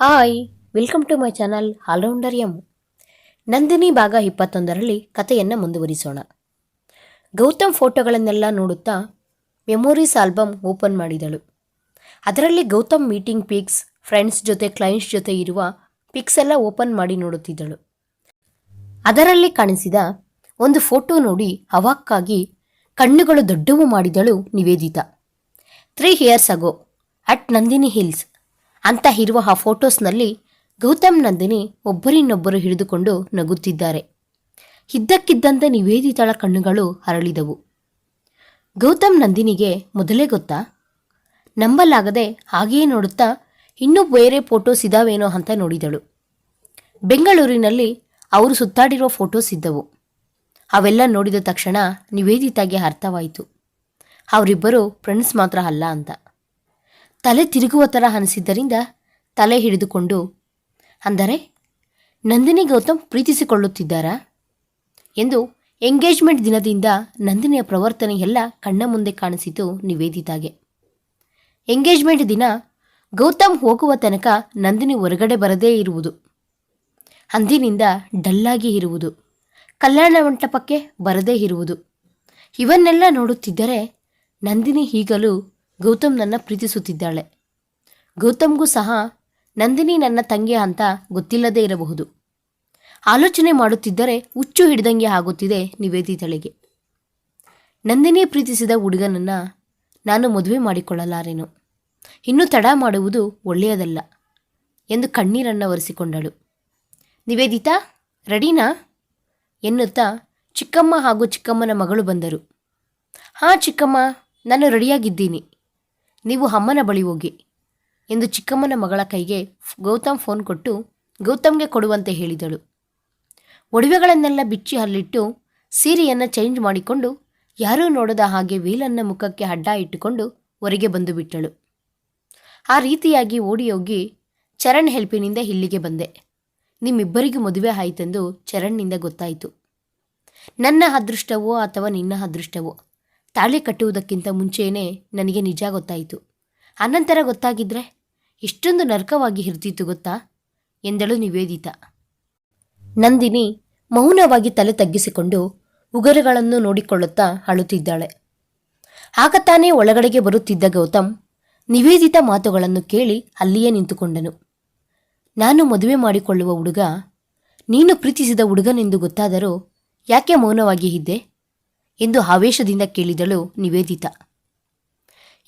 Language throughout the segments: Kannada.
Hi, welcome to my channel all rounder M Nandini ಭಾಗ ಇಪ್ಪತ್ತೊಂದರಲ್ಲಿ ಕಥೆಯನ್ನು ಮುಂದುವರಿಸೋಣ. ಗೌತಮ್ ಫೋಟೋಗಳನ್ನೆಲ್ಲ ನೋಡುತ್ತಾ ಮೆಮೊರೀಸ್ ಆಲ್ಬಮ್ ಓಪನ್ ಮಾಡಿದಳು. ಅದರಲ್ಲಿ ಗೌತಮ್ ಮೀಟಿಂಗ್ ಪಿಕ್ಸ್, ಫ್ರೆಂಡ್ಸ್ ಜೊತೆ, ಕ್ಲೈಂಟ್ಸ್ ಜೊತೆ ಇರುವ ಪಿಕ್ಸ್ ಎಲ್ಲ ಓಪನ್ ಮಾಡಿ ನೋಡುತ್ತಿದ್ದಳು. ಅದರಲ್ಲಿ ಕಾಣಿಸಿದ ಒಂದು ಫೋಟೋ ನೋಡಿ ಅವಾಕ್ಕಾಗಿ ಕಣ್ಣುಗಳು ದೊಡ್ಡವು ಮಾಡಿದಳು Nivedita. Three years ago, at Nandini hills. ಅಂತ ಇರುವ ಆ ಫೋಟೋಸ್ನಲ್ಲಿ ಗೌತಮ್ ನಂದಿನಿ ಒಬ್ಬರಿನ್ನೊಬ್ಬರು ಹಿಡಿದುಕೊಂಡು ನಗುತ್ತಿದ್ದಾರೆ. ಇದ್ದಕ್ಕಿದ್ದಂತೆ ನಿವೇದಿತಳ ಕಣ್ಣುಗಳು ಅರಳಿದವು. ಗೌತಮ್ ನಂದಿನಿಗೆ ಮೊದಲೇ ಗೊತ್ತಾ? ನಂಬಲಾಗದೆ ಹಾಗೆಯೇ ನೋಡುತ್ತಾ ಇನ್ನೂ ಬೇರೆ ಫೋಟೋಸ್ ಇದಾವೇನೋ ಅಂತ ನೋಡಿದಳು. ಬೆಂಗಳೂರಿನಲ್ಲಿ ಅವರು ಸುತ್ತಾಡಿರೋ ಫೋಟೋಸ್ ಇದ್ದವು. ಅವೆಲ್ಲ ನೋಡಿದ ತಕ್ಷಣ ನಿವೇದಿತಾಗೆ ಅರ್ಥವಾಯಿತು. ಅವರಿಬ್ಬರು ಫ್ರೆಂಡ್ಸ್ ಮಾತ್ರ ಅಲ್ಲ ಅಂತ. ತಲೆ ತಿರುಗುವ ಥರ ಅನಿಸಿದ್ದರಿಂದ ತಲೆ ಹಿಡಿದುಕೊಂಡು, ಅಂದರೆ ನಂದಿನಿ ಗೌತಮ್ ಪ್ರೀತಿಸಿಕೊಳ್ಳುತ್ತಿದ್ದಾರಾ? ಎಂದು ಎಂಗೇಜ್ಮೆಂಟ್ ದಿನದಿಂದ ನಂದಿನಿಯ ಪ್ರವರ್ತನೆ ಎಲ್ಲ ಕಣ್ಣ ಮುಂದೆ ಕಾಣಿಸಿತು ನಿವೇದಿತಾಗೆ ಎಂಗೇಜ್ಮೆಂಟ್ ದಿನ ಗೌತಮ್ ಹೋಗುವ ತನಕ ನಂದಿನಿ ಹೊರಗಡೆ ಬರದೇ ಇರುವುದು. ಅಂದಿನಿಂದ ಡಲ್ಲಾಗಿ ಇರುವುದು. ಕಲ್ಯಾಣ ಮಂಟಪಕ್ಕೆ ಬರದೇ ಇರುವುದು. ಇವನ್ನೆಲ್ಲ ನೋಡುತ್ತಿದ್ದರೆ ನಂದಿನಿ ಈಗಲೂ ಗೌತಮ್ನನ್ನ ಪ್ರೀತಿಸುತ್ತಿದ್ದಾಳೆ. ಗೌತಮ್ಗೂ ಸಹ ನಂದಿನಿ ನನ್ನ ತಂಗಿ ಅಂತ ಗೊತ್ತಿಲ್ಲದೇ ಇರಬಹುದು. ಆಲೋಚನೆ ಮಾಡುತ್ತಿದ್ದರೆ ಹುಚ್ಚು ಹಿಡಿದಂಗೆ ಆಗುತ್ತಿದೆ ನಿವೇದಿತಳಿಗೆ ನಂದಿನಿ ಪ್ರೀತಿಸಿದ ಹುಡುಗನನ್ನು ನಾನು ಮದುವೆ ಮಾಡಿಕೊಳ್ಳಲಾರೆನು. ಇನ್ನೂ ತಡ ಮಾಡುವುದು ಒಳ್ಳೆಯದಲ್ಲ ಎಂದು ಕಣ್ಣೀರನ್ನು ಒರೆಸಿಕೊಂಡಳು. ನಿವೇದಿತಾ, ರೆಡಿನಾ? ಎನ್ನುತ್ತಾ ಚಿಕ್ಕಮ್ಮ ಹಾಗೂ ಚಿಕ್ಕಮ್ಮನ ಮಗಳು ಬಂದರು. ಹಾಂ ಚಿಕ್ಕಮ್ಮ, ನಾನು ರೆಡಿಯಾಗಿದ್ದೀನಿ. ನೀವು ಅಮ್ಮನ ಬಳಿ ಹೋಗಿ ಎಂದು ಚಿಕ್ಕಮ್ಮನ ಮಗಳ ಕೈಗೆ ಗೌತಮ್ ಫೋನ್ ಕೊಟ್ಟು ಗೌತಮ್ಗೆ ಕೊಡುವಂತೆ ಹೇಳಿದಳು. ಒಡವೆಗಳನ್ನೆಲ್ಲ ಬಿಚ್ಚಿ ಅಲ್ಲಿಟ್ಟು ಸೀರೆಯನ್ನು ಚೇಂಜ್ ಮಾಡಿಕೊಂಡು ಯಾರೂ ನೋಡದ ಹಾಗೆ ವೀಲನ್ನ ಮುಖಕ್ಕೆ ಅಡ್ಡ ಇಟ್ಟುಕೊಂಡು ಹೊರಗೆ ಬಂದು ಬಿಟ್ಟಳು. ಆ ರೀತಿಯಾಗಿ ಓಡಿ ಹೋಗಿ ಚರಣ್ ಹೆಲ್ಪಿನಿಂದ ಇಲ್ಲಿಗೆ ಬಂದೆ. ನಿಮ್ಮಿಬ್ಬರಿಗೂ ಮದುವೆ ಆಯಿತೆಂದು ಚರಣ್ನಿಂದ ಗೊತ್ತಾಯಿತು. ನನ್ನ ಅದೃಷ್ಟವೋ ಅಥವಾ ನಿನ್ನ ಅದೃಷ್ಟವೋ ತಾಳಿ ಕಟ್ಟುವುದಕ್ಕಿಂತ ಮುಂಚೆಯೇ ನನಗೆ ನಿಜ ಗೊತ್ತಾಯಿತು. ಅನಂತರ ಗೊತ್ತಾಗಿದ್ರೆ ಎಷ್ಟೊಂದು ನರ್ಕವಾಗಿ ಇರ್ತಿತ್ತು ಗೊತ್ತಾ? ಎಂದಳು ನಿವೇದಿತ. ನಂದಿನಿ ಮೌನವಾಗಿ ತಲೆ ತಗ್ಗಿಸಿಕೊಂಡು ಉಗುರುಗಳನ್ನು ನೋಡಿಕೊಳ್ಳುತ್ತಾ ಅಳುತ್ತಿದ್ದಾಳೆ. ಆಗ ತಾನೇ ಒಳಗಡೆಗೆ ಬರುತ್ತಿದ್ದ ಗೌತಮ್ ನಿವೇದಿತ ಮಾತುಗಳನ್ನು ಕೇಳಿ ಅಲ್ಲಿಯೇ ನಿಂತುಕೊಂಡನು. ನಾನು ಮದುವೆ ಮಾಡಿಕೊಳ್ಳುವ ಹುಡುಗ, ನೀನು ಪ್ರೀತಿಸಿದ ಹುಡುಗನೆಂದು ಗೊತ್ತಾದರೂ ಯಾಕೆ ಮೌನವಾಗಿ ಇದ್ದೆ? ಎಂದು ಆವೇಶದಿಂದ ಕೇಳಿದಳು ನಿವೇದಿತ.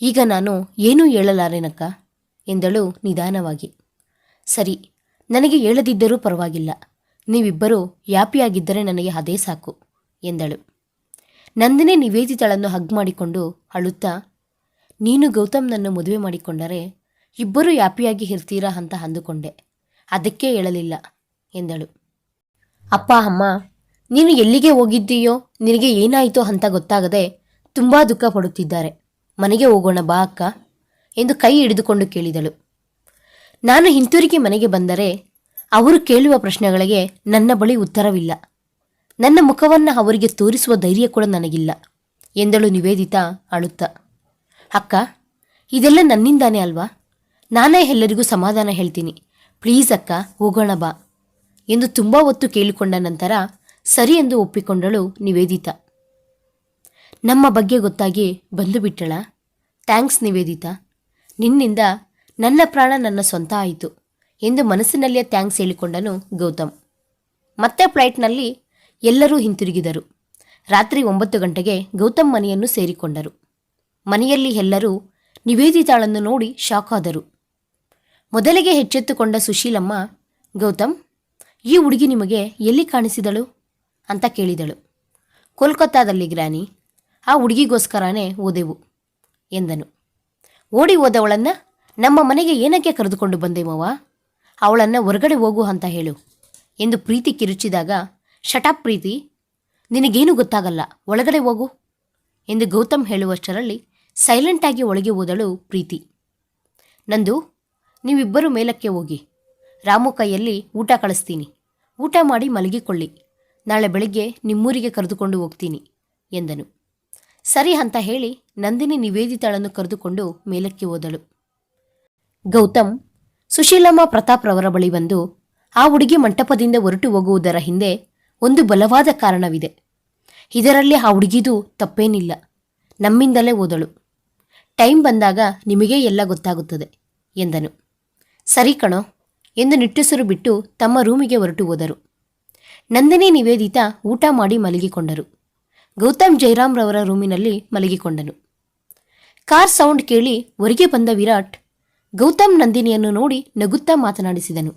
ಈಗ ನಾನು ಏನೂ ಹೇಳಲಾರೆನಕ್ಕ? ಎಂದಳು ನಿಧಾನವಾಗಿ. ಸರಿ, ನನಗೆ ಹೇಳದಿದ್ದರೂ ಪರವಾಗಿಲ್ಲ. ನೀವಿಬ್ಬರೂ ಯಾಪಿಯಾಗಿದ್ದರೆ ನನಗೆ ಅದೇ ಸಾಕು, ಎಂದಳು. ನಂದಿನಿ ನಿವೇದಿತಳನ್ನು ಹಗ್ ಮಾಡಿಕೊಂಡು ಅಳುತ್ತಾ, ನೀನು ಗೌತಮ್ನನ್ನು ಮದುವೆ ಮಾಡಿಕೊಂಡರೆ ಇಬ್ಬರೂ ಯಾಪಿಯಾಗಿ ಇರ್ತೀರಾ ಅಂತ ಅಂದುಕೊಂಡೆ. ಅದಕ್ಕೆ ಹೇಳಲಿಲ್ಲ, ಎಂದಳು. ಅಪ್ಪ, ಅಮ್ಮ ನೀನು ಎಲ್ಲಿಗೆ ಹೋಗಿದ್ದೀಯೋ? ನಿನಗೆ ಏನಾಯಿತೋ ಅಂತ ಗೊತ್ತಾಗದೆ ತುಂಬ ದುಃಖ ಪಡುತ್ತಿದ್ದಾರೆ. ಮನೆಗೆ ಹೋಗೋಣ ಬಾ ಅಕ್ಕ ಎಂದು ಕೈ ಹಿಡಿದುಕೊಂಡು ಕೇಳಿದಳು. ನಾನು ಹಿಂತಿರುಗಿ ಮನೆಗೆ ಬಂದರೆ ಅವರು ಕೇಳುವ ಪ್ರಶ್ನೆಗಳಿಗೆ ನನ್ನ ಬಳಿ ಉತ್ತರವಿಲ್ಲ. ನನ್ನ ಮುಖವನ್ನು ಅವರಿಗೆ ತೋರಿಸುವ ಧೈರ್ಯ ಕೂಡ ನನಗಿಲ್ಲ ಎಂದಳು ನಿವೇದಿತಾ ಅಳುತ್ತಾ. ಅಕ್ಕ, ಇದೆಲ್ಲ ನನ್ನಿಂದಾನೇ ಅಲ್ವಾ? ನಾನೇ ಎಲ್ಲರಿಗೂ ಸಮಾಧಾನ ಹೇಳ್ತೀನಿ. ಪ್ಲೀಸ್ ಅಕ್ಕ, ಹೋಗೋಣ ಬಾ ಎಂದು ತುಂಬ ಹೊತ್ತು ಕೇಳಿಕೊಂಡ ನಂತರ ಸರಿ ಎಂದು ಒಪ್ಪಿಕೊಂಡಳು ನಿವೇದಿತಾ. ನಮ್ಮ ಬಗ್ಗೆ ಗೊತ್ತಾಗಿ ಬಂದು ಬಿಟ್ಟಳ? ಥ್ಯಾಂಕ್ಸ್ ನಿವೇದಿತಾ. ನಿನ್ನಿಂದ ನನ್ನ ಪ್ರಾಣ ನನ್ನ ಸ್ವಂತ ಆಯಿತು ಎಂದು ಮನಸ್ಸಿನಲ್ಲೇ ಥ್ಯಾಂಕ್ಸ್ ಹೇಳಿಕೊಂಡನು ಗೌತಮ್. ಮತ್ತೆ ಫ್ಲೈಟ್ನಲ್ಲಿ ಎಲ್ಲರೂ ಹಿಂತಿರುಗಿದರು. ರಾತ್ರಿ ಒಂಬತ್ತು ಗಂಟೆಗೆ ಗೌತಮ್ ಮನೆಯನ್ನು ಸೇರಿಕೊಂಡರು. ಮನೆಯಲ್ಲಿ ಎಲ್ಲರೂ ನಿವೇದಿತಾಳನ್ನು ನೋಡಿ ಶಾಕ್ ಆದರು. ಮೊದಲಿಗೆ ಹೆಚ್ಚೆತ್ತುಕೊಂಡ ಸುಶೀಲಮ್ಮ, ಗೌತಮ್, ಈ ಹುಡುಗಿ ನಿಮಗೆ ಎಲ್ಲಿ ಕಾಣಿಸಿದಳು? ಅಂತ ಕೇಳಿದಳು. ಕೋಲ್ಕತ್ತಾದಲ್ಲಿ ಗ್ರಾನಿ, ಆ ಹುಡುಗಿಗೋಸ್ಕರನೇ ಓದೆವು ಎಂದನು. ಓಡಿ ಹೋದವಳನ್ನು ನಮ್ಮ ಮನೆಗೆ ಏನಕ್ಕೆ ಕರೆದುಕೊಂಡು ಬಂದೆಮವ್ವ ಅವಳನ್ನು ಹೊರಗಡೆ ಹೋಗು ಅಂತ ಹೇಳು ಎಂದು ಪ್ರೀತಿ ಕಿರುಚಿದಾಗ ಶಟಪ್ ಪ್ರೀತಿ, ನಿನಗೇನು ಗೊತ್ತಾಗಲ್ಲ, ಒಳಗಡೆ ಹೋಗು ಎಂದು ಗೌತಮ್ ಹೇಳುವಷ್ಟರಲ್ಲಿ ಸೈಲೆಂಟಾಗಿ ಒಳಗೆ ಹೋದಳು ಪ್ರೀತಿ. ನಂದು, ನೀವಿಬ್ಬರು ಮೇಲಕ್ಕೆ ಹೋಗಿ, ರಾಮು ಕೈಯಲ್ಲಿ ಊಟ ಕಳಿಸ್ತೀನಿ. ಊಟ ಮಾಡಿ ಮಲಗಿಕೊಳ್ಳಿ ನಾಳೆ ಬೆಳಿಗ್ಗೆ ನಿಮ್ಮೂರಿಗೆ ಕರೆದುಕೊಂಡು ಹೋಗ್ತೀನಿ, ಎಂದನು. ಸರಿ ಅಂತ ಹೇಳಿ ನಂದಿನಿ ನಿವೇದಿತಾಳನ್ನು ಕರೆದುಕೊಂಡು ಮೇಲಕ್ಕೆ ಹೋದಳು. ಗೌತಮ್, ಸುಶೀಲಮ್ಮ ಪ್ರತಾಪ್ ರವರ ಬಳಿ ಬಂದು ಆ ಹುಡುಗಿ ಮಂಟಪದಿಂದ ಹೊರಟು ಹೋಗುವುದರ ಹಿಂದೆ ಒಂದು ಬಲವಾದ ಕಾರಣವಿದೆ. ಇದರಲ್ಲಿ ಆ ಹುಡುಗಿದು ತಪ್ಪೇನಿಲ್ಲ. ನಮ್ಮಿಂದಲೇ ಓದಳು ಟೈಮ್ ಬಂದಾಗ ನಿಮಗೇ ಎಲ್ಲ ಗೊತ್ತಾಗುತ್ತದೆ, ಎಂದನು. ಸರಿ ಕಣೋ, ಎಂದು ನಿಟ್ಟುಸಿರು ಬಿಟ್ಟು ತಮ್ಮ ರೂಮಿಗೆ ಹೊರಟು ಹೋದರು. ನಂದಿನಿ ನಿವೇದಿತ ಊಟ ಮಾಡಿ ಮಲಗಿಕೊಂಡರು. ಗೌತಮ್ ಜಯರಾಮ್ರವರ ರೂಮಿನಲ್ಲಿ ಮಲಗಿಕೊಂಡನು. ಕಾರ್ ಸೌಂಡ್ ಕೇಳಿ ಹೊರಗೆ ಬಂದ ವಿರಾಟ್ ಗೌತಮ್ ನಂದಿನಿಯನ್ನು ನೋಡಿ ನಗುತ್ತಾ ಮಾತನಾಡಿಸಿದನು.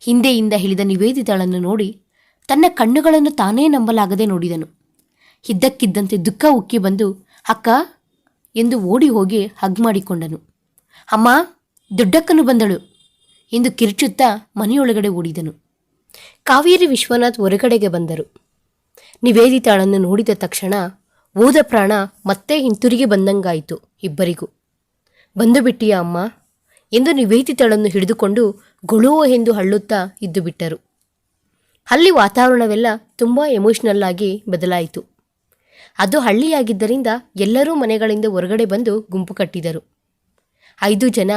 ಹಿಂದೆಯಿಂದ ಹಿಡಿದ ನಿವೇದಿತಳನ್ನು ನೋಡಿ ತನ್ನ ಕಣ್ಣುಗಳನ್ನು ತಾನೇ ನಂಬಲಾಗದೆ ನೋಡಿದನು. ಇದ್ದಕ್ಕಿದ್ದಂತೆ ದುಃಖ ಉಕ್ಕಿ ಬಂದು, ಅಕ್ಕ, ಎಂದು ಓಡಿ ಹೋಗಿ ಹಗ್ ಮಾಡಿಕೊಂಡನು. ಅಮ್ಮ, ದೊಡ್ಡಕ್ಕನು ಬಂದಳು, ಎಂದು ಕಿರುಚುತ್ತಾ ಮನೆಯೊಳಗಡೆ ಓಡಿದನು. ಕಾವೇರಿ ವಿಶ್ವನಾಥ್ ಹೊರಗಡೆಗೆ ಬಂದರು. ನಿವೇದಿತಾಳನ್ನು ನೋಡಿದ ತಕ್ಷಣ ಓದ ಪ್ರಾಣ ಮತ್ತೆ ಹಿಂತಿರುಗಿ ಬಂದಂಗಾಯಿತು ಇಬ್ಬರಿಗೂ. ಬಂದು ಬಿಟ್ಟಿಯ ಅಮ್ಮ? ಎಂದು ನಿವೇದಿತಾಳನ್ನು ಹಿಡಿದುಕೊಂಡು ಗೊಳುವ ಎಂದು ಹಳ್ಳುತ್ತಾ ಇದ್ದು ಬಿಟ್ಟರು. ಅಲ್ಲಿ ವಾತಾವರಣವೆಲ್ಲ ತುಂಬ ಎಮೋಷ್ನಲ್ ಆಗಿ ಬದಲಾಯಿತು. ಅದು ಹಳ್ಳಿಯಾಗಿದ್ದರಿಂದ ಎಲ್ಲರೂ ಮನೆಗಳಿಂದ ಹೊರಗಡೆ ಬಂದು ಗುಂಪು ಕಟ್ಟಿದರು. ಐದು ಜನ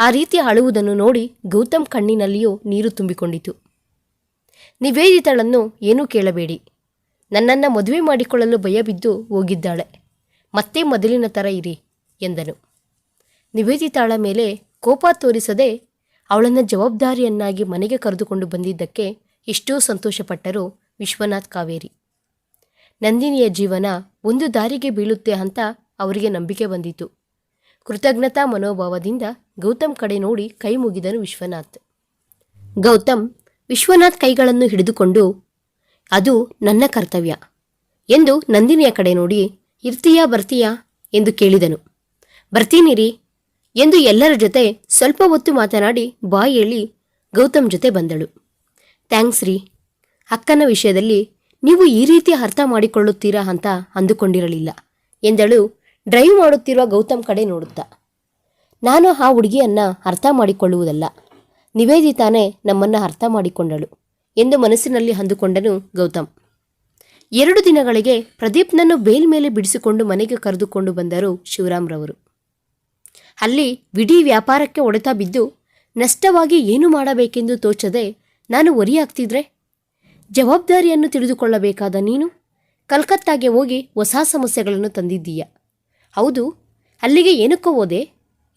ಆ ರೀತಿ ಅಳುವುದನ್ನು ನೋಡಿ ಗೌತಮ್ ಕಣ್ಣಿನಲ್ಲಿಯೂ ನೀರು ತುಂಬಿಕೊಂಡಿತು. ನಿವೇದಿತಳನ್ನು ಏನೂ ಕೇಳಬೇಡಿ. ನನ್ನನ್ನು ಮದುವೆ ಮಾಡಿಕೊಳ್ಳಲು ಭಯಬಿದ್ದು ಹೋಗಿದ್ದಾಳೆ. ಮತ್ತೆ ಮೊದಲಿನ ಥರ ಇರಿ, ಎಂದನು. ನಿವೇದಿತಾಳ ಮೇಲೆ ಕೋಪ ತೋರಿಸದೆ ಅವಳನ್ನು ಜವಾಬ್ದಾರಿಯನ್ನಾಗಿ ಮನೆಗೆ ಕರೆದುಕೊಂಡು ಬಂದಿದ್ದಕ್ಕೆ ಎಷ್ಟೋ ಸಂತೋಷಪಟ್ಟರು ವಿಶ್ವನಾಥ್ ಕಾವೇರಿ. ನಂದಿನಿಯ ಜೀವನ ಒಂದು ದಾರಿಗೆ ಬೀಳುತ್ತೆ ಅಂತ ಅವರಿಗೆ ನಂಬಿಕೆ ಬಂದಿತು. ಕೃತಜ್ಞತಾ ಮನೋಭಾವದಿಂದ ಗೌತಮ್ ಕಡೆ ನೋಡಿ ಕೈ ಮುಗಿದನು ವಿಶ್ವನಾಥ್. ಗೌತಮ್ ವಿಶ್ವನಾಥ್ ಕೈಗಳನ್ನು ಹಿಡಿದುಕೊಂಡು, ಅದು ನನ್ನ ಕರ್ತವ್ಯ ಎಂದು ನಂದಿನಿಯ ಕಡೆ ನೋಡಿ, ಇರ್ತೀಯಾ ಬರ್ತೀಯಾ? ಎಂದು ಕೇಳಿದನು. ಬರ್ತೀನಿರಿ ಎಂದು ಎಲ್ಲರ ಜೊತೆ ಸ್ವಲ್ಪ ಹೊತ್ತು ಮಾತನಾಡಿ ಬಾಯಿ ಹೇಳಿ ಗೌತಮ್ ಜೊತೆ ಬಂದಳು. ಥ್ಯಾಂಕ್ಸ್ ರೀ. ಅಕ್ಕನ ವಿಷಯದಲ್ಲಿ ನೀವು ಈ ರೀತಿ ಅರ್ಥ ಮಾಡಿಕೊಳ್ಳುತ್ತೀರಾ ಅಂತ ಅಂದುಕೊಂಡಿರಲಿಲ್ಲ ಎಂದಳು ಡ್ರೈವ್ ಮಾಡುತ್ತಿರುವ ಗೌತಮ್ ಕಡೆ ನೋಡುತ್ತಾ. ನಾನು ಆ ಹುಡುಗಿಯನ್ನ ಅರ್ಥ ಮಾಡಿಕೊಳ್ಳುವುದಲ್ಲ. ನಿವೇದಿತಾನೇ ನಮ್ಮನ್ನು ಅರ್ಥ ಮಾಡಿಕೊಂಡಳು ಎಂದು ಮನಸ್ಸಿನಲ್ಲಿ ಅಂದುಕೊಂಡನು ಗೌತಮ್. ಎರಡು ದಿನಗಳಿಗೆ ಪ್ರದೀಪ್ನನ್ನು ಬೇಲ್ ಮೇಲೆ ಬಿಡಿಸಿಕೊಂಡು ಮನೆಗೆ ಕರೆದುಕೊಂಡು ಬಂದರು ಶಿವರಾಮ್ರವರು. ಅಲ್ಲಿ ವಿಡೀ ವ್ಯಾಪಾರಕ್ಕೆ ಒಡೆತ ಬಿದ್ದು, ನಷ್ಟವಾಗಿ ಏನು ಮಾಡಬೇಕೆಂದು ತೋಚದೆ, ನಾನು ಒರಿಯಾಗ್ತಿದ್ರೆ ಜವಾಬ್ದಾರಿಯನ್ನು ತಿಳಿದುಕೊಳ್ಳಬೇಕಾದ ನೀನು? ಕಲ್ಕತ್ತಾಗೆ ಹೋಗಿ ಹೊಸ ಸಮಸ್ಯೆಗಳನ್ನು ತಂದಿದ್ದೀಯ? ಹೌದು, ಅಲ್ಲಿಗೆ ಏನಕ್ಕೋ ಹೋದೆ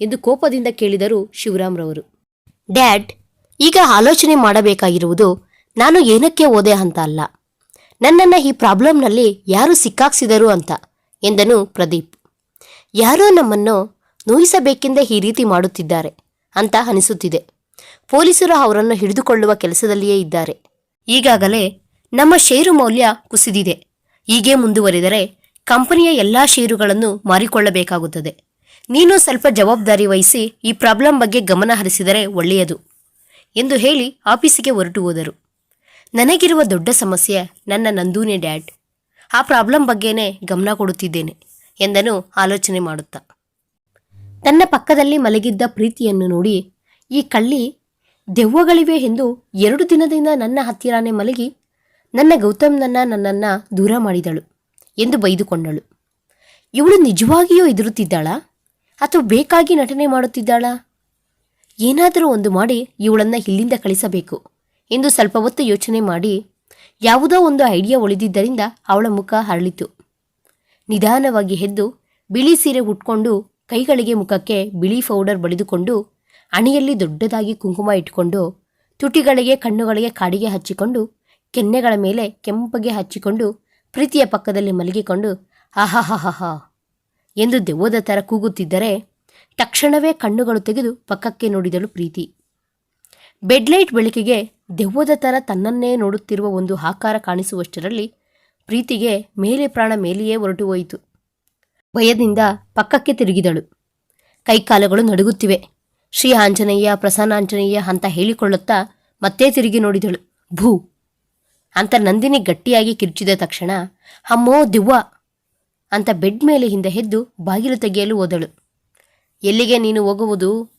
ಎಂದು ಕೋಪದಿಂದ ಕೇಳಿದರು ಶಿವರಾಮ್ರವರು. ಡ್ಯಾಡ್, ಈಗ ಆಲೋಚನೆ ಮಾಡಬೇಕಾಗಿರುವುದು ನಾನು ಏನಕ್ಕೆ ಓದೆ ಅಂತ ಅಲ್ಲ. ನನ್ನನ್ನು ಈ ಪ್ರಾಬ್ಲಮ್ನಲ್ಲಿ ಯಾರು ಸಿಕ್ಕಾಕ್ಸಿದರು ಅಂತ ಎಂದನು ಪ್ರದೀಪ್. ಯಾರೋ ನಮ್ಮನ್ನು ನೋಯಿಸಬೇಕೆಂದೇ ಈ ರೀತಿ ಮಾಡುತ್ತಿದ್ದಾರೆ ಅಂತ ಅನಿಸುತ್ತಿದೆ. ಪೊಲೀಸರು ಅವರನ್ನು ಹಿಡಿದುಕೊಳ್ಳುವ ಕೆಲಸದಲ್ಲಿಯೇ ಇದ್ದಾರೆ. ಈಗಾಗಲೇ ನಮ್ಮ ಷೇರು ಮೌಲ್ಯ ಕುಸಿದಿದೆ. ಹೀಗೆ ಮುಂದುವರಿದರೆ ಕಂಪನಿಯ ಎಲ್ಲ ಷೇರುಗಳನ್ನು ಮಾರಿಕೊಳ್ಳಬೇಕಾಗುತ್ತದೆ. ನೀನು ಸ್ವಲ್ಪ ಜವಾಬ್ದಾರಿ ವಹಿಸಿ ಈ ಪ್ರಾಬ್ಲಮ್ ಬಗ್ಗೆ ಗಮನ ಹರಿಸಿದರೆ ಒಳ್ಳೆಯದು ಎಂದು ಹೇಳಿ ಆಫೀಸಿಗೆ ಹೊರಟು ಹೋದರು. ನನಗಿರುವ ದೊಡ್ಡ ಸಮಸ್ಯೆ ನನ್ನ ನಂದೂನೇ ಡ್ಯಾಡ್. ಆ ಪ್ರಾಬ್ಲಮ್ ಬಗ್ಗೆನೇ ಗಮನ ಕೊಡುತ್ತಿದ್ದೇನೆ ಎಂದನು ಆಲೋಚನೆ ಮಾಡುತ್ತಾ. ತನ್ನ ಪಕ್ಕದಲ್ಲಿ ಮಲಗಿದ್ದ ಪ್ರೀತಿಯನ್ನು ನೋಡಿ, ಈ ಕಳ್ಳಿ ದೆವ್ವಗಳಿವೆ ಎಂದು ಎರಡು ದಿನದಿಂದ ನನ್ನ ಹತ್ತಿರಾನೇ ಮಲಗಿ ನನ್ನ ಗೌತಮ್ನನ್ನ ನನ್ನನ್ನು ದೂರ ಮಾಡಿದಳು ಎಂದು ಬೈದುಕೊಂಡಳು. ಇವಳು ನಿಜವಾಗಿಯೂ ಎದುರುತ್ತಿದ್ದಾಳಾ ಅಥವಾ ಬೇಕಾಗಿ ನಟನೆ ಮಾಡುತ್ತಿದ್ದಾಳ? ಏನಾದರೂ ಒಂದು ಮಾಡಿ ಇವಳನ್ನು ಇಲ್ಲಿಂದ ಕಳಿಸಬೇಕು ಎಂದು ಸ್ವಲ್ಪ ಹೊತ್ತು ಯೋಚನೆ ಮಾಡಿ ಯಾವುದೋ ಒಂದು ಐಡಿಯಾ ಉಳಿದಿದ್ದರಿಂದ ಅವಳ ಮುಖ ಹರಳಿತು. ನಿಧಾನವಾಗಿ ಎದ್ದು ಬಿಳಿ ಸೀರೆ ಉಟ್ಕೊಂಡು ಕೈಗಳಿಗೆ ಮುಖಕ್ಕೆ ಬಿಳಿ ಪೌಡರ್ ಬಳಿದುಕೊಂಡು ಅಣಿಯಲ್ಲಿ ದೊಡ್ಡದಾಗಿ ಕುಂಕುಮ ಇಟ್ಟುಕೊಂಡು ತುಟಿಗಳಿಗೆ ಕಣ್ಣುಗಳಿಗೆ ಕಾಡಿಗೆ ಹಚ್ಚಿಕೊಂಡು ಕೆನ್ನೆಗಳ ಮೇಲೆ ಕೆಂಪಗೆ ಹಚ್ಚಿಕೊಂಡು ಪ್ರೀತಿಯ ಪಕ್ಕದಲ್ಲಿ ಮಲಗಿಕೊಂಡು ಆಹಾಹಾಹಾ ಎಂದು ದೆವ್ವದ ಥರ ಕೂಗುತ್ತಿದ್ದರೆ ತಕ್ಷಣವೇ ಕಣ್ಣುಗಳು ತೆಗೆದು ಪಕ್ಕಕ್ಕೆ ನೋಡಿದಳು ಪ್ರೀತಿ. ಬೆಡ್ಲೈಟ್ ಬೆಳಕಿಗೆ ದೆವ್ವದ ಥರ ತನ್ನನ್ನೇ ನೋಡುತ್ತಿರುವ ಒಂದು ಆಕಾರ ಕಾಣಿಸುವಷ್ಟರಲ್ಲಿ ಪ್ರೀತಿಗೆ ಮೇಲೆ ಪ್ರಾಣ ಮೇಲೆಯೇ ಹೊರಟು ಹೋಯಿತು. ಭಯದಿಂದ ಪಕ್ಕಕ್ಕೆ ತಿರುಗಿದಳು. ಕೈಕಾಲುಗಳು ನಡುಗುತ್ತಿವೆ. ಶ್ರೀ ಆಂಜನೇಯ, ಪ್ರಸನ್ನಾಂಜನೇಯ ಅಂತ ಹೇಳಿಕೊಳ್ಳುತ್ತಾ ಮತ್ತೆ ತಿರುಗಿ ನೋಡಿದಳು. ಭೂ! ಅಂತ ನಂದಿನಿ ಗಟ್ಟಿಯಾಗಿ ಕಿರ್ಚಿದ ತಕ್ಷಣ, ಅಮ್ಮೋ ದಿವ್ವ! ಅಂತ ಬೆಡ್ ಮೇಲೆ ಹಿಂದೆ ಎದ್ದು ಬಾಗಿಲು ತೆಗೆಯಲು ಹೋದಳು. ಎಲ್ಲಿಗೆ ನೀನು ಹೋಗುವುದು?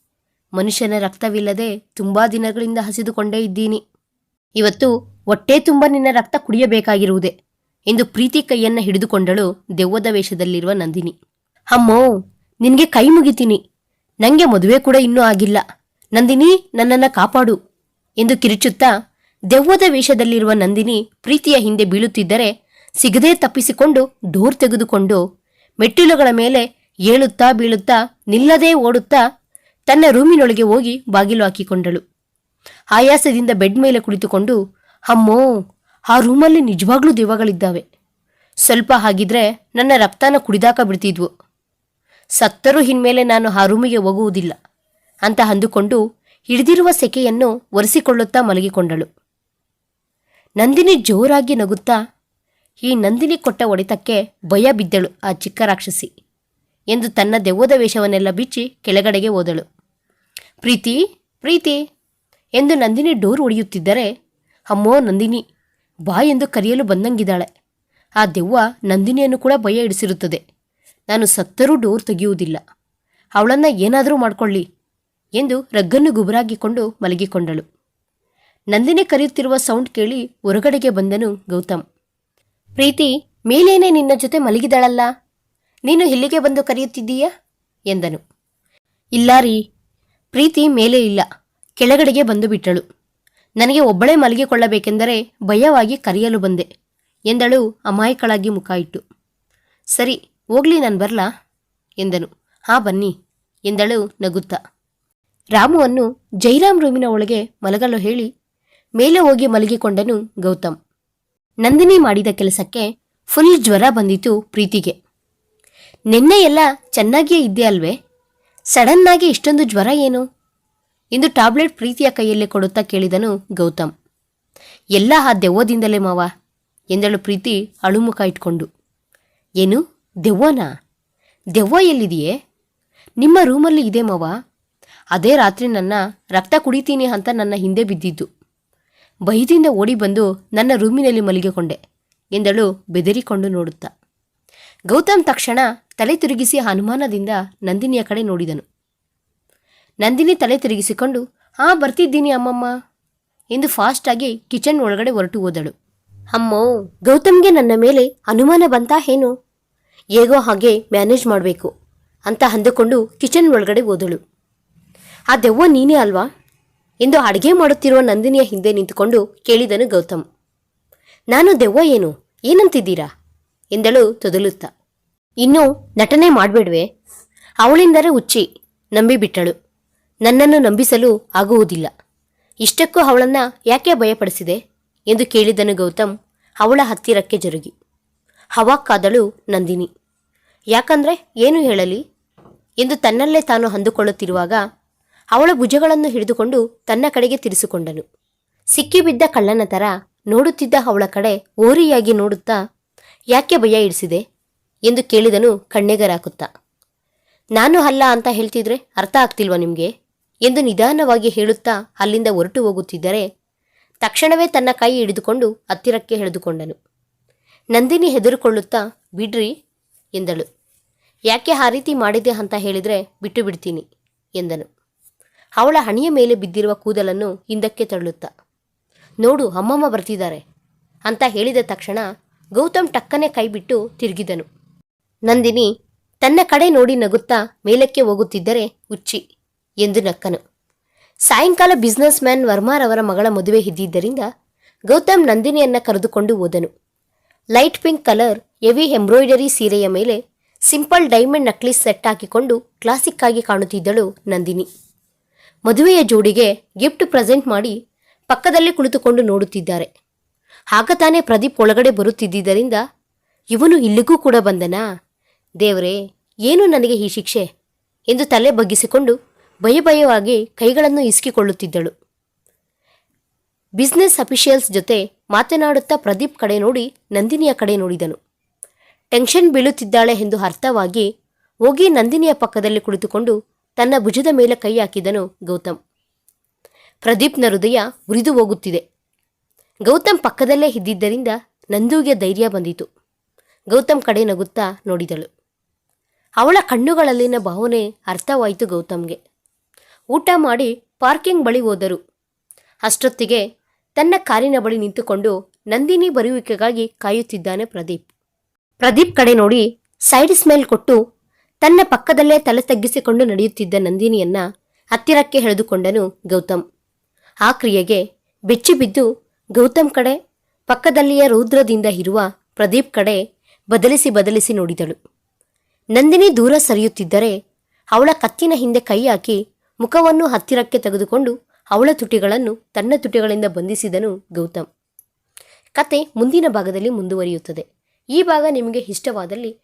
ಮನುಷ್ಯನ ರಕ್ತವಿಲ್ಲದೆ ತುಂಬ ದಿನಗಳಿಂದ ಹಸಿದುಕೊಂಡೇ ಇದ್ದೀನಿ. ಇವತ್ತು ಹೊಟ್ಟೆ ತುಂಬ ನಿನ್ನ ರಕ್ತ ಕುಡಿಯಬೇಕಾಗಿರುವುದೇ ಎಂದು ಪ್ರೀತಿ ಕೈಯನ್ನ ಹಿಡಿದುಕೊಂಡಳು ದೆವ್ವದ ವೇಷದಲ್ಲಿರುವ ನಂದಿನಿ. ಅಮ್ಮೋ, ನಿನಗೆ ಕೈ ಮುಗಿತೀನಿ. ನನಗೆ ಮದುವೆ ಕೂಡ ಇನ್ನೂ ಆಗಿಲ್ಲ. ನಂದಿನಿ, ನನ್ನನ್ನ ಕಾಪಾಡು ಎಂದು ಕಿರಿಚುತ್ತಾ ದೆವ್ವದ ವೇಷದಲ್ಲಿರುವ ನಂದಿನಿ ಪ್ರೀತಿಯ ಹಿಂದೆ ಬೀಳುತ್ತಿದ್ದರೆ ಸಿಗದೇ ತಪ್ಪಿಸಿಕೊಂಡು ಡೋರ್ ತೆಗೆದುಕೊಂಡು ಮೆಟ್ಟಿಲುಗಳ ಮೇಲೆ ಏಳುತ್ತಾ ಬೀಳುತ್ತಾ ನಿಲ್ಲದೇ ಓಡುತ್ತಾ ತನ್ನ ರೂಮಿನೊಳಗೆ ಹೋಗಿ ಬಾಗಿಲು ಹಾಕಿಕೊಂಡಳು. ಆಯಾಸದಿಂದ ಬೆಡ್ ಮೇಲೆ ಕುಳಿತುಕೊಂಡು, ಅಮ್ಮೋ, ಆ ರೂಮಲ್ಲಿ ನಿಜವಾಗ್ಲೂ ದೆವ್ವಗಳಿದ್ದಾವೆ. ಸ್ವಲ್ಪ ಹಾಗಿದ್ರೆ ನನ್ನ ರಕ್ತನ ಕುಡಿದಾಕ ಬಿಡ್ತಿದ್ವು. ಸತ್ತರೂ ಹಿನ್ಮೇಲೆ ನಾನು ಆ ರೂಮಿಗೆ ಹೋಗುವುದಿಲ್ಲ, ಅಂತ ಅಂದುಕೊಂಡು ಹಿಡಿದಿರುವ ಸೆಕೆಯನ್ನು ಒರೆಸಿಕೊಳ್ಳುತ್ತಾ ಮಲಗಿಕೊಂಡಳು. ನಂದಿನಿ ಜೋರಾಗಿ ನಗುತ್ತಾ ಈ ನಂದಿನಿ ಕೊಟ್ಟ ಒಡೆತಕ್ಕೆ ಭಯ ಬಿದ್ದಳು ಆ ಚಿಕ್ಕ ರಾಕ್ಷಸಿ ಎಂದು ತನ್ನ ದೆವ್ವದ ವೇಷವನ್ನೆಲ್ಲ ಬಿಚ್ಚಿ ಕೆಳಗಡೆಗೆ ಹೋದಳು. ಪ್ರೀತಿ ಪ್ರೀತಿ ಎಂದು ನಂದಿನಿ ಡೋರ್ ಒಡೆಯುತ್ತಿದ್ದರೆ, ಅಮ್ಮೋ ನಂದಿನಿ, ಬಾ ಎಂದು ಕರೆಯಲು ಬಂದಂಗಿದ್ದಾಳೆ. ಆ ದೆವ್ವ ನಂದಿನಿಯನ್ನು ಕೂಡ ಭಯ ಹಿಡಿಸಿರುತ್ತದೆ ನಾನು ಸತ್ತರೂ ಡೋರ್ ತೆಗೆಯುವುದಿಲ್ಲ. ಅವಳನ್ನು ಏನಾದರೂ ಮಾಡಿಕೊಳ್ಳಿ ಎಂದು ರಗ್ಗನ್ನು ಗುಬರಾಗಿಕೊಂಡು ಮಲಗಿಕೊಂಡಳು. ನಂದಿನಿ ಕರೆಯುತ್ತಿರುವ ಸೌಂಡ್ ಕೇಳಿ ಹೊರಗಡೆಗೆ ಬಂದನು ಗೌತಮ್. ಪ್ರೀತಿ, ಮೇಲೇನೆ ನಿನ್ನ ಜೊತೆ ಮಲಗಿದಳಲ್ಲ? ನೀನು ಇಲ್ಲಿಗೆ ಬಂದು ಕರೆಯುತ್ತಿದ್ದೀಯಾ? ಎಂದನು. ಇಲ್ಲ ರೀ, ಪ್ರೀತಿ ಮೇಲೆ ಇಲ್ಲ, ಕೆಳಗಡೆಗೆ ಬಂದು ಬಿಟ್ಟಳು ನನಗೆ ಒಬ್ಬಳೇ ಮಲಗಿಕೊಳ್ಳಬೇಕೆಂದರೆ ಭಯವಾಗಿ ಕರೆಯಲು ಬಂದೆ, ಎಂದಳು ಅಮಾಯಕಳಾಗಿ ಮುಖ ಇಟ್ಟು ಸರಿ, ಹೋಗ್ಲಿ ನಾನು ಬರ್ಲಾ? ಎಂದನು. ಹಾ, ಬನ್ನಿ, ಎಂದಳು ನಗುತ್ತಾ. ರಾಮುವನ್ನು ಜೈರಾಮ್ ರೂಮಿನ ಒಳಗೆ ಮಲಗಲು ಹೇಳಿ, ಮೇಲೆ ಹೋಗಿ ಮಲಗಿಕೊಂಡನು ಗೌತಮ್. ನಂದಿನಿ ಮಾಡಿದ ಕೆಲಸಕ್ಕೆ ಫುಲ್ ಜ್ವರ ಬಂದಿತು ಪ್ರೀತಿಗೆ. ನಿನ್ನೆ ಎಲ್ಲ ಚೆನ್ನಾಗಿಯೇ ಇದ್ದೆ ಅಲ್ವೇ? ಸಡನ್ನಾಗಿ ಇಷ್ಟೊಂದು ಜ್ವರ ಏನು? ಇಂದು ಟ್ಯಾಬ್ಲೆಟ್ ಪ್ರೀತಿಯ ಕೈಯಲ್ಲಿ ಕೊಡುತ್ತಾ ಕೇಳಿದನು ಗೌತಮ್. ಎಲ್ಲ ಆ ದೆವ್ವದಿಂದಲೇ ಮಾವ, ಎಂದಳು ಪ್ರೀತಿ ಅಳುಮುಖ ಇಟ್ಕೊಂಡು. ಏನು, ದೆವ್ವನಾ? ದೆವ್ವ ಎಲ್ಲಿದೆಯೇ? ನಿಮ್ಮ ರೂಮಲ್ಲಿ ಇದೆ ಮಾವ. ಅದೇ ರಾತ್ರಿ ನನ್ನ ರಕ್ತ ಕುಡಿತೀನಿ ಅಂತ ನನ್ನ ಹಿಂದೆ ಬಿದ್ದಿದ್ದು. ಭಯದಿಂದ ಓಡಿ ಬಂದು ನನ್ನ ರೂಮಿನಲ್ಲಿ ಮಲಗಿಕೊಂಡೆ. ಎಂದಳು ಬೆದರಿಕೊಂಡು ನೋಡುತ್ತಾ. ಗೌತಮ್ ತಕ್ಷಣ ತಲೆ ತಿರುಗಿಸಿ ಅನುಮಾನದಿಂದ ನಂದಿನಿಯ ಕಡೆ ನೋಡಿದನು. ನಂದಿನಿ ತಲೆ ತಿರುಗಿಸಿಕೊಂಡು ಆ ಬರ್ತಿದ್ದೀನಿ ಅಮ್ಮಮ್ಮ ಎಂದು ಫಾಸ್ಟಾಗಿ ಕಿಚನ್ ಒಳಗಡೆ ಹೊರಟು ಹೋದಳು. ಅಮ್ಮೋ, ಗೌತಮ್ಗೆ ನನ್ನ ಮೇಲೆ ಅನುಮಾನ ಬಂತಾ ಏನು? ಹೇಗೋ ಹಾಗೆ ಮ್ಯಾನೇಜ್ ಮಾಡಬೇಕು ಅಂತ ಅಂದುಕೊಂಡು ಕಿಚನ್ ಒಳಗಡೆ ಹೋದಳು. ಆ ದೆವ್ವ ನೀನೇ ಅಲ್ವಾ? ಎಂದು ಅಡುಗೆ ಮಾಡುತ್ತಿರುವ ನಂದಿನಿಯ ಹಿಂದೆ ನಿಂತುಕೊಂಡು ಕೇಳಿದನು ಗೌತಮ್. ನಾನು ದೆವ್ವ ಏನು? ಏನಂತಿದ್ದೀರಾ? ಎಂದಳು ತೊದಲುತ್ತ. ಇನ್ನೂ ನಟನೆ ಮಾಡಬೇಡ್ವೆ. ಅವಳಿಂದರೆ ಉಚ್ಚಿ ನಂಬಿಬಿಟ್ಟಳು. ನನ್ನನ್ನು ನಂಬಿಸಲು ಆಗುವುದಿಲ್ಲ. ಇಷ್ಟಕ್ಕೂ ಅವಳನ್ನು ಯಾಕೆ ಭಯಪಡಿಸಿದೆ? ಎಂದು ಕೇಳಿದನು ಗೌತಮ್ ಅವಳ ಹತ್ತಿರಕ್ಕೆ ಜರುಗಿ. ಹವಾಕ್ಕಾದಳು ನಂದಿನಿ. ಯಾಕಂದ್ರೆ ಏನು ಹೇಳಲಿ? ಎಂದು ತನ್ನಲ್ಲೇ ತಾನು ಅಂದುಕೊಳ್ಳುತ್ತಿರುವಾಗ ಅವಳ ಭುಜಗಳನ್ನು ಹಿಡಿದುಕೊಂಡು ತನ್ನ ಕಡೆಗೆ ತಿರುಸಿಕೊಂಡನು. ಸಿಕ್ಕಿಬಿದ್ದ ಕಳ್ಳನ ತರ ನೋಡುತ್ತಿದ್ದ ಅವಳ ಕಡೆ ಓರಿಯಾಗಿ ನೋಡುತ್ತಾ, ಯಾಕೆ ಭಯ ಇಡಿಸಿದೆ ಎಂದು ಕೇಳಿದನು ಕಣ್ಣೆಗರಾಕುತ್ತಾ. ನಾನು ಅಲ್ಲ ಅಂತ ಹೇಳ್ತಿದ್ರೆ ಅರ್ಥ ಆಗ್ತಿಲ್ವಾ ನಿಮಗೆ? ಎಂದು ನಿಧಾನವಾಗಿ ಹೇಳುತ್ತಾ ಅಲ್ಲಿಂದ ಹೊರಟು ಹೋಗುತ್ತಿದ್ದರೆ, ತಕ್ಷಣವೇ ತನ್ನ ಕೈ ಹಿಡಿದುಕೊಂಡು ಹತ್ತಿರಕ್ಕೆ ಎಳೆದುಕೊಂಡನು. ನಂದಿನಿ ಹೆದರುಕೊಳ್ಳುತ್ತಾ, ಬಿಡ್ರಿ, ಎಂದಳು. ಯಾಕೆ ಆ ರೀತಿ ಮಾಡಿದೆ ಅಂತ ಹೇಳಿದರೆ ಬಿಟ್ಟು ಬಿಡ್ತೀನಿ, ಎಂದನು. ಅವಳ ಹಣೆಯ ಮೇಲೆ ಬಿದ್ದಿರುವ ಕೂದಲನ್ನು ಹಿಂದಕ್ಕೆ ತಳ್ಳುತ್ತಾ, ನೋಡು ಅಮ್ಮಮ್ಮ ಬರ್ತಿದ್ದಾರೆ ಅಂತ ಹೇಳಿದ ತಕ್ಷಣ ಗೌತಮ್ ಟಕ್ಕನೆ ಕೈಬಿಟ್ಟು ತಿರುಗಿದನು. ನಂದಿನಿ, ತನ್ನ ಕಡೆ ನೋಡಿ ನಗುತ್ತಾ ಮೇಲಕ್ಕೆ ಹೋಗುತ್ತಿದ್ದರೆ ಉಚ್ಚಿ ಎಂದು ನಕ್ಕನು. ಸಾಯಂಕಾಲ ಬಿಸ್ನೆಸ್ ಮ್ಯಾನ್ ವರ್ಮಾರವರ ಮಗಳ ಮದುವೆ ಇದ್ದಿದ್ದರಿಂದ ಗೌತಮ್ ನಂದಿನಿಯನ್ನ ಕರೆದುಕೊಂಡು ಹೋದನು. Light pink colour heavy embroidery ಸೀರೆಯ ಮೇಲೆ ಸಿಂಪಲ್ ಡೈಮಂಡ್ ನಕ್ಲಿಸ್ ಸೆಟ್ ಹಾಕಿಕೊಂಡು ಕ್ಲಾಸಿಕ್ ಆಗಿ ಕಾಣುತ್ತಿದ್ದಳು ನಂದಿನಿ. ಮದುವೆಯ ಜೋಡಿಗೆ ಗಿಫ್ಟ್ ಪ್ರೆಸೆಂಟ್ ಮಾಡಿ ಪಕ್ಕದಲ್ಲಿ ಕುಳಿತುಕೊಂಡು ನೋಡುತ್ತಿದ್ದಾರೆ. ಆಗ ತಾನೇ ಪ್ರದೀಪ್ ಒಳಗಡೆ ಬರುತ್ತಿದ್ದರಿಂದ ಇವನು ಇಲ್ಲಿಗೂ ಕೂಡ ಬಂದನಾ? ದೇವರೇ, ಏನು ನನಗೆ ಈ ಶಿಕ್ಷೆ? ಎಂದು ತಲೆ ಬಗ್ಗಿಸಿಕೊಂಡು ಭಯಭಯವಾಗಿ ಕೈಗಳನ್ನು ಇಸ್ಕಿಕೊಳ್ಳುತ್ತಿದ್ದಳು. ಬಿಸ್ನೆಸ್ ಅಫಿಷಿಯಲ್ಸ್ ಜೊತೆ ಮಾತನಾಡುತ್ತಾ ಪ್ರದೀಪ್ ಕಡೆ ನೋಡಿ ನಂದಿನಿಯ ಕಡೆ ನೋಡಿದನು. ಟೆನ್ಷನ್ ಬೀಳುತ್ತಿದ್ದಾಳೆ ಎಂದು ಅರ್ಥವಾಗಿ ಹೋಗಿ ನಂದಿನಿಯ ಪಕ್ಕದಲ್ಲಿ ಕುಳಿತುಕೊಂಡು ತನ್ನ ಭುಜದ ಮೇಲೆ ಕೈ ಹಾಕಿದನು ಗೌತಮ್. ಪ್ರದೀಪ್ನ ಹೃದಯ ಉರಿದು ಹೋಗುತ್ತಿದೆ. ಗೌತಮ್ ಪಕ್ಕದಲ್ಲೇ ಇದ್ದಿದ್ದರಿಂದ ನಂದೂಗೆ ಧೈರ್ಯ ಬಂದಿತು. ಗೌತಮ್ ಕಡೆ ನಗುತ್ತಾ ನೋಡಿದಳು. ಅವಳ ಕಣ್ಣುಗಳಲ್ಲಿನ ಭಾವನೆ ಅರ್ಥವಾಯಿತು ಗೌತಮ್ಗೆ. ಊಟ ಮಾಡಿ ಪಾರ್ಕಿಂಗ್ ಬಳಿ ಹೋದರು. ಅಷ್ಟೊತ್ತಿಗೆ ತನ್ನ ಕಾರಿನ ಬಳಿ ನಿಂತುಕೊಂಡು ನಂದಿನಿ ಬರುವಿಕೆಗಾಗಿ ಕಾಯುತ್ತಿದ್ದಾನೆ ಪ್ರದೀಪ್. ಪ್ರದೀಪ್ ಕಡೆ ನೋಡಿ ಸೈಡ್ ಸ್ಮೆಲ್ ಕೊಟ್ಟು ತನ್ನ ಪಕ್ಕದಲ್ಲೇ ತಲೆ ತಗ್ಗಿಸಿಕೊಂಡು ನಡೆಯುತ್ತಿದ್ದ ನಂದಿನಿಯನ್ನ ಹತ್ತಿರಕ್ಕೆ ಎಳೆದುಕೊಂಡನು ಗೌತಮ್. ಆ ಕ್ರಿಯೆಗೆ ಬೆಚ್ಚಿಬಿದ್ದು ಗೌತಮ್ ಕಡೆ, ಪಕ್ಕದಲ್ಲಿಯ ರೌದ್ರದಿಂದ ಇರುವ ಪ್ರದೀಪ್ ಕಡೆ ಬದಲಿಸಿ ಬದಲಿಸಿ ನೋಡಿದಳು. ನಂದಿನಿ ದೂರ ಸರಿಯುತ್ತಿದ್ದರೆ ಅವಳ ಕತ್ತಿನ ಹಿಂದೆ ಕೈ ಹಾಕಿ ಮುಖವನ್ನು ಹತ್ತಿರಕ್ಕೆ ತೆಗೆದುಕೊಂಡು ಅವಳ ತುಟಿಗಳನ್ನು ತನ್ನ ತುಟಿಗಳಿಂದ ಬಂಧಿಸಿದನು ಗೌತಮ್. ಕತೆ ಮುಂದಿನ ಭಾಗದಲ್ಲಿ ಮುಂದುವರಿಯುತ್ತದೆ. ಈ ಭಾಗ ನಿಮಗೆ ಇಷ್ಟವಾದಲ್ಲಿ